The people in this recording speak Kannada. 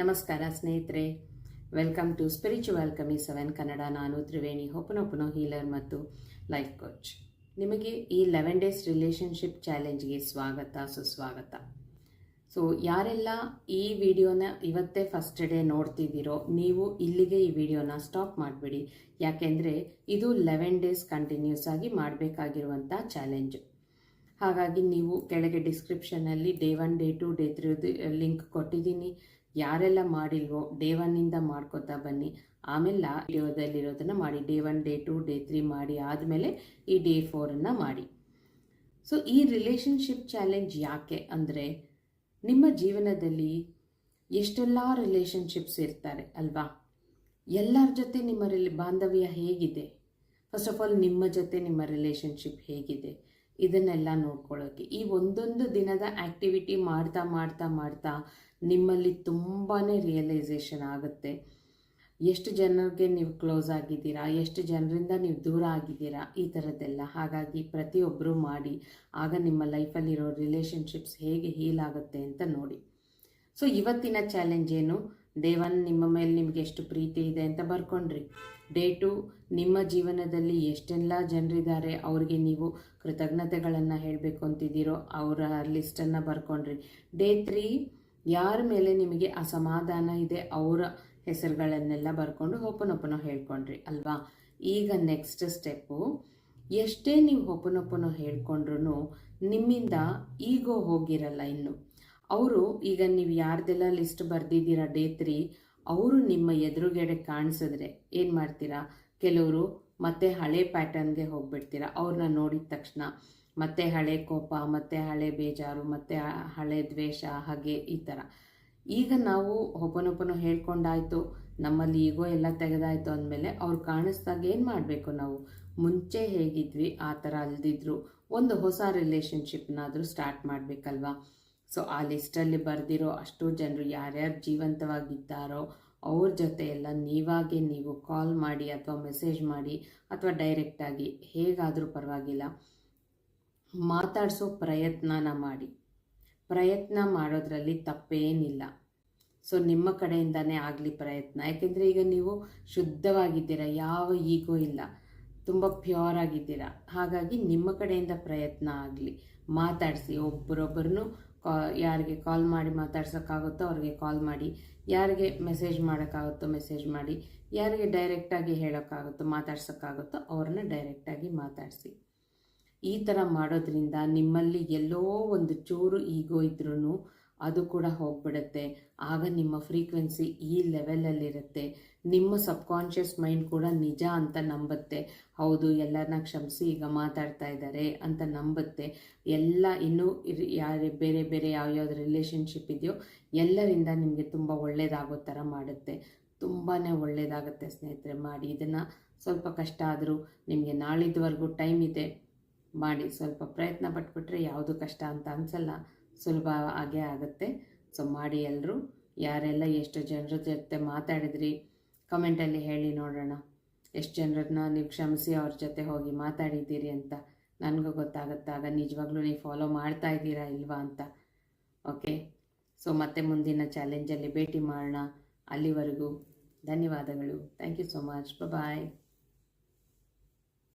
ನಮಸ್ಕಾರ ಸ್ನೇಹಿತರೆ. ವೆಲ್ಕಮ್ ಟು ಸ್ಪಿರಿಚುವಲ್ ಕಮಿ ಸೆವೆನ್ ಕನ್ನಡ ನಾನು ತ್ರಿವೇಣಿ ಹೊಪನೊಪನೋ ಹೀಲರ್ ಮತ್ತು ಲೈಫ್ ಕೋಚ್ ನಿಮಗೆ ಈ ಲೆವೆನ್ ಡೇಸ್ ರಿಲೇಷನ್ಶಿಪ್ ಚಾಲೆಂಜ್ಗೆ ಸ್ವಾಗತ, ಸುಸ್ವಾಗತ. ಸೊ ಯಾರೆಲ್ಲ ಈ ವಿಡಿಯೋನ ಇವತ್ತೇ ಫಸ್ಟ್ ಡೇ ನೋಡ್ತಿದ್ದೀರೋ, ನೀವು ಇಲ್ಲಿಗೆ ಈ ವಿಡಿಯೋನ ಸ್ಟಾಪ್ ಮಾಡಿಬಿಡಿ. ಯಾಕೆಂದರೆ ಇದು ಲೆವೆನ್ ಡೇಸ್ ಕಂಟಿನ್ಯೂಸ್ ಆಗಿ ಮಾಡಬೇಕಾಗಿರುವಂಥ ಚಾಲೆಂಜ್ ಹಾಗಾಗಿ ನೀವು ಕೆಳಗೆ ಡಿಸ್ಕ್ರಿಪ್ಷನಲ್ಲಿ day one day two day three link ಕೊಟ್ಟಿದ್ದೀನಿ. ಯಾರೆಲ್ಲ ಮಾಡಿಲ್ವೋ ಡೇ ಒನ್ನಿಂದ ಮಾಡ್ಕೋತಾ ಬನ್ನಿ. ಆಮೇಲೆ ವಿಡಿಯೋದಲ್ಲಿರೋದನ್ನು ಮಾಡಿ. Day one day two day three ಮಾಡಿ. ಆದಮೇಲೆ ಈ ಡೇ ಫೋರನ್ನು ಮಾಡಿ. ಸೊ ಈ ರಿಲೇಷನ್ಶಿಪ್ ಚಾಲೆಂಜ್ ಯಾಕೆ ಅಂದರೆ ನಿಮ್ಮ ಜೀವನದಲ್ಲಿ ಎಷ್ಟೆಲ್ಲ ರಿಲೇಷನ್ಶಿಪ್ಸ್ ಇರ್ತಾರೆ ಅಲ್ವಾ? ಎಲ್ಲರ ಜೊತೆ ನಿಮ್ಮ ರಿಲ್ ಬಾಂಧವ್ಯ ಹೇಗಿದೆ? ಫಸ್ಟ್ ಆಫ್ ಆಲ್ ನಿಮ್ಮ ಜೊತೆ ನಿಮ್ಮ ರಿಲೇಷನ್ಶಿಪ್ ಹೇಗಿದೆ? ಇದನ್ನೆಲ್ಲ ನೋಡ್ಕೊಳ್ಳೋಕ್ಕೆ ಈ ಒಂದೊಂದು ದಿನದ ಆ್ಯಕ್ಟಿವಿಟಿ ಮಾಡ್ತಾ ಮಾಡ್ತಾ ಮಾಡ್ತಾ ನಿಮ್ಮಲ್ಲಿ ತುಂಬಾ ರಿಯಲೈಸೇಷನ್ ಆಗುತ್ತೆ. ಎಷ್ಟು ಜನರಿಗೆ ನೀವು ಕ್ಲೋಸ್ ಆಗಿದ್ದೀರಾ, ಎಷ್ಟು ಜನರಿಂದ ನೀವು ದೂರ ಆಗಿದ್ದೀರಾ, ಈ ಥರದ್ದೆಲ್ಲ. ಹಾಗಾಗಿ ಪ್ರತಿಯೊಬ್ಬರು ಮಾಡಿ, ಆಗ ನಿಮ್ಮ ಲೈಫಲ್ಲಿರೋ ರಿಲೇಷನ್ಶಿಪ್ಸ್ ಹೇಗೆ ಹೀಲ್ ಆಗುತ್ತೆ ಅಂತ ನೋಡಿ. ಸೊ ಇವತ್ತಿನ ಚಾಲೆಂಜ್ ಏನು? ಒನ್ ನಿಮ್ಮ ಮೇಲೆ ನಿಮಗೆ ಎಷ್ಟು ಪ್ರೀತಿ ಇದೆ ಅಂತ ಬರ್ಕೊಂಡ್ರಿ. ಡೇ ಟು ನಿಮ್ಮ ಜೀವನದಲ್ಲಿ ಎಷ್ಟೆಲ್ಲ ಜನರಿದ್ದಾರೆ, ಅವ್ರಿಗೆ ನೀವು ಕೃತಜ್ಞತೆಗಳನ್ನು ಹೇಳಬೇಕು ಅಂತಿದ್ದೀರೋ, ಅವರ ಲಿಸ್ಟನ್ನು ಬರ್ಕೊಂಡ್ರಿ. ಡೇ ತ್ರೀ ಯಾರ ಮೇಲೆ ನಿಮಗೆ ಅಸಮಾಧಾನ ಇದೆ, ಅವರ ಹೆಸರುಗಳನ್ನೆಲ್ಲ ಬರ್ಕೊಂಡು ಒಪ್ಪನೊಪ್ಪನೋ ಹೇಳ್ಕೊಂಡ್ರಿ, ಅಲ್ವಾ? ಈಗ ನೆಕ್ಸ್ಟ್ ಸ್ಟೆಪ್ಪು ಎಷ್ಟೇ ನೀವು ಒಪ್ಪನೊಪ್ಪನೋ ಹೇಳ್ಕೊಂಡ್ರು ನಿಮ್ಮಿಂದ ಈಗೋ ಹೋಗಿರಲ್ಲ ಇನ್ನು. ಅವರು, ಈಗ ನೀವು ಯಾರ್ದೆಲ್ಲ ಲಿಸ್ಟ್ ಬರೆದಿದ್ದೀರಾ ಡೇ ತ್ರೀ ಅವರು ನಿಮ್ಮ ಎದುರುಗಡೆ ಕಾಣಿಸಿದ್ರೆ ಏನು ಮಾಡ್ತೀರಾ? ಕೆಲವರು ಮತ್ತೆ ಹಳೆ ಪ್ಯಾಟರ್ನ್ಗೆ ಹೋಗ್ಬಿಡ್ತೀರಾ. ಅವ್ರನ್ನ ನೋಡಿದ ತಕ್ಷಣ ಮತ್ತೆ ಹಳೆ ಕೋಪ, ಮತ್ತೆ ಹಳೆ ಬೇಜಾರು, ಮತ್ತೆ ಹಳೆ ದ್ವೇಷ, ಹಾಗೆ ಈ ಥರ ಈಗ ನಾವು ಒಬ್ಬನೊಬ್ಬನು ಹೇಳ್ಕೊಂಡಾಯ್ತು, ನಮ್ಮಲ್ಲಿ ಈಗೋ ಎಲ್ಲ ತೆಗೆದಾಯ್ತು ಅಂದಮೇಲೆ ಅವ್ರು ಕಾಣಿಸ್ದಾಗ ಏನು ಮಾಡಬೇಕು ನಾವು? ಮುಂಚೆ ಹೇಗಿದ್ವಿ, ಆ ಥರ ಅಲ್ದಿದ್ರು, ಒಂದು ಹೊಸ ರಿಲೇಷನ್ಶಿಪ್ನಾದರೂ ಸ್ಟಾರ್ಟ್ ಮಾಡಬೇಕಲ್ವಾ? ಸೊ ಆ ಲಿಸ್ಟಲ್ಲಿ ಬರೆದಿರೋ ಅಷ್ಟು ಜನರು ಯಾರ್ಯಾರು ಜೀವಂತವಾಗಿದ್ದಾರೋ ಅವ್ರ ಜೊತೆ ಎಲ್ಲ ನೀವಾಗೆ ನೀವು ಕಾಲ್ ಮಾಡಿ ಅಥವಾ ಮೆಸೇಜ್ ಮಾಡಿ ಅಥವಾ ಡೈರೆಕ್ಟಾಗಿ ಹೇಗಾದರೂ ಪರವಾಗಿಲ್ಲ. ಮಾತಾಡಿಸೋ ಪ್ರಯತ್ನನ ಮಾಡಿ. ಪ್ರಯತ್ನ ಮಾಡೋದ್ರಲ್ಲಿ ತಪ್ಪೇನಿಲ್ಲ. ಸೊ ನಿಮ್ಮ ಕಡೆಯಿಂದನೇ ಆಗಲಿ ಪ್ರಯತ್ನ. ಯಾಕೆಂದರೆ ಈಗ ನೀವು ಶುದ್ಧವಾಗಿದ್ದೀರಾ, ಯಾವ ಈಗೋ ಇಲ್ಲ. ತುಂಬ ಪ್ಯೂರ್ ಆಗಿದ್ದೀರಾ. ಹಾಗಾಗಿ ನಿಮ್ಮ ಕಡೆಯಿಂದ ಪ್ರಯತ್ನ ಆಗಲಿ. ಮಾತಾಡಿಸಿ ಒಬ್ಬರೊಬ್ಬರನ್ನು ಯಾರಿಗೆ ಕಾಲ್ ಮಾಡಿ ಮಾತಾಡ್ಸೋಕ್ಕಾಗುತ್ತೋ ಅವ್ರಿಗೆ ಕಾಲ್ ಮಾಡಿ, ಯಾರಿಗೆ ಮೆಸೇಜ್ ಮಾಡೋಕ್ಕಾಗುತ್ತೋ ಮೆಸೇಜ್ ಮಾಡಿ, ಯಾರಿಗೆ ಡೈರೆಕ್ಟಾಗಿ ಹೇಳೋಕ್ಕಾಗುತ್ತೋ ಮಾತಾಡ್ಸೋಕ್ಕಾಗುತ್ತೋ ಅವ್ರನ್ನ ಡೈರೆಕ್ಟಾಗಿ ಮಾತಾಡಿಸಿ. ಈ ಥರ ಮಾಡೋದ್ರಿಂದ ನಿಮ್ಮಲ್ಲಿ ಎಲ್ಲೋ ಒಂದು ಚೂರು ಈಗೋ ಇದ್ರೂ ಅದು ಕೂಡ ಹೋಗ್ಬಿಡುತ್ತೆ. ಆಗ ನಿಮ್ಮ ಫ್ರೀಕ್ವೆನ್ಸಿ ಈ ಲೆವೆಲಲ್ಲಿರುತ್ತೆ ನಿಮ್ಮ ಸಬ್ಕಾನ್ಷಿಯಸ್ ಮೈಂಡ್ ಕೂಡ ನಿಜ ಅಂತ ನಂಬುತ್ತೆ. ಹೌದು ಎಲ್ಲರನ್ನ ಕ್ಷಮಿಸಿ ಈಗ ಮಾತಾಡ್ತಾ ಇದ್ದಾರೆ ಅಂತ ನಂಬುತ್ತೆ. ಎಲ್ಲ ಇನ್ನೂ ಯಾರು ಬೇರೆ ಬೇರೆ ಯಾವ್ಯಾವ್ದು ರಿಲೇಷನ್ಶಿಪ್ ಇದೆಯೋ ಎಲ್ಲರಿಂದ ನಿಮಗೆ ತುಂಬ ಒಳ್ಳೆಯದಾಗೋ ಥರ ಮಾಡುತ್ತೆ. ತುಂಬಾ ಒಳ್ಳೆಯದಾಗುತ್ತೆ ಸ್ನೇಹಿತರೆ, ಮಾಡಿ. ಇದನ್ನು ಸ್ವಲ್ಪ ಕಷ್ಟ ಆದರೂ ನಿಮಗೆ ನಾಳಿದ್ದವರೆಗೂ ಟೈಮ್ ಇದೆ. ಮಾಡಿ. ಸ್ವಲ್ಪ ಪ್ರಯತ್ನ ಪಟ್ಬಿಟ್ರೆ ಯಾವುದು ಕಷ್ಟ ಅಂತ ಅನಿಸಲ್ಲ. ಸುಲಭ ಆಗೇ ಆಗುತ್ತೆ. ಸೊ ಮಾಡಿ ಎಲ್ಲರೂ ಯಾರೆಲ್ಲ ಎಷ್ಟು ಜನರ ಜೊತೆ ಮಾತಾಡಿದ್ರಿ ಕಮೆಂಟಲ್ಲಿ ಹೇಳಿ ನೋಡೋಣ. ಎಷ್ಟು ಜನರನ್ನ ನೀವು ಕ್ಷಮಿಸಿ ಅವ್ರ ಜೊತೆ ಹೋಗಿ ಮಾತಾಡಿದ್ದೀರಿ ಅಂತ ನನಗೂ ಗೊತ್ತಾಗುತ್ತೆ. ಆಗ ನಿಜವಾಗ್ಲೂ ನೀವು ಫಾಲೋ ಮಾಡ್ತಾ ಇದ್ದೀರಾ ಇಲ್ವಾ ಅಂತ. ಓಕೆ ಸೊ ಮತ್ತೆ ಮುಂದಿನ ಚಾಲೆಂಜಲ್ಲಿ ಭೇಟಿ ಮಾಡೋಣ. ಅಲ್ಲಿವರೆಗೂ ಧನ್ಯವಾದಗಳು. Thank you so much bye